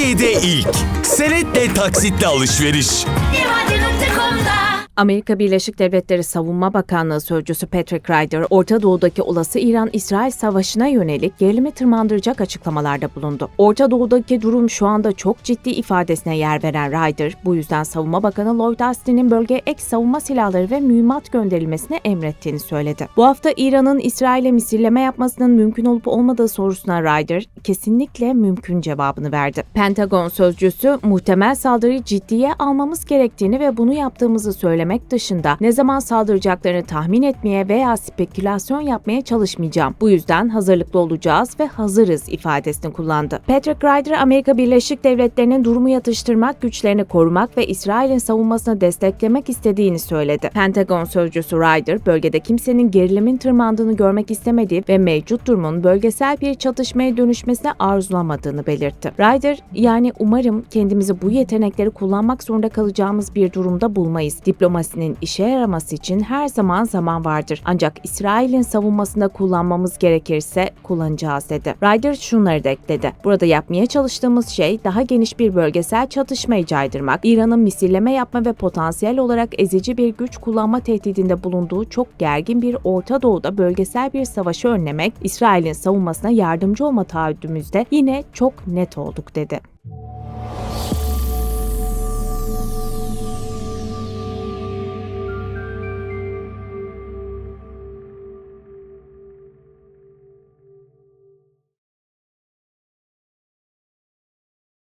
Türkiye'de ilk. Senetle taksitle alışveriş. Divadenim.com'da Amerika Birleşik Devletleri Savunma Bakanlığı Sözcüsü Patrick Ryder, Orta Doğu'daki olası İran-İsrail savaşına yönelik gerilimi tırmandıracak açıklamalarda bulundu. Orta Doğu'daki durum şu anda çok ciddi ifadesine yer veren Ryder, bu yüzden Savunma Bakanı Lloyd Austin'in bölgeye ek savunma silahları ve mühimmat gönderilmesini emrettiğini söyledi. Bu hafta İran'ın İsrail'e misilleme yapmasının mümkün olup olmadığı sorusuna Ryder, kesinlikle mümkün cevabını verdi. Pentagon sözcüsü, muhtemel saldırıyı ciddiye almamız gerektiğini ve bunu yaptığımızı söylemek dışında ne zaman saldıracaklarını tahmin etmeye veya spekülasyon yapmaya çalışmayacağım. Bu yüzden hazırlıklı olacağız ve hazırız ifadesini kullandı. Patrick Ryder, Amerika Birleşik Devletleri'nin durumu yatıştırmak, güçlerini korumak ve İsrail'in savunmasını desteklemek istediğini söyledi. Pentagon sözcüsü Ryder, bölgede kimsenin gerilimin tırmandığını görmek istemediği ve mevcut durumun bölgesel bir çatışmaya dönüşmesini arzulamadığını belirtti. Ryder, yani umarım kendimizi bu yetenekleri kullanmak zorunda kalacağımız bir durumda bulmayız. Diplomasinin işe yaraması için her zaman zaman vardır. Ancak İsrail'in savunmasında kullanmamız gerekirse kullanacağız dedi. Ryder şunları da ekledi. Burada yapmaya çalıştığımız şey daha geniş bir bölgesel çatışmayı caydırmak, İran'ın misilleme yapma ve potansiyel olarak ezici bir güç kullanma tehdidinde bulunduğu çok gergin bir Orta Doğu'da bölgesel bir savaşı önlemek, İsrail'in savunmasına yardımcı olma taahhüdümüzde yine çok net olduk dedi.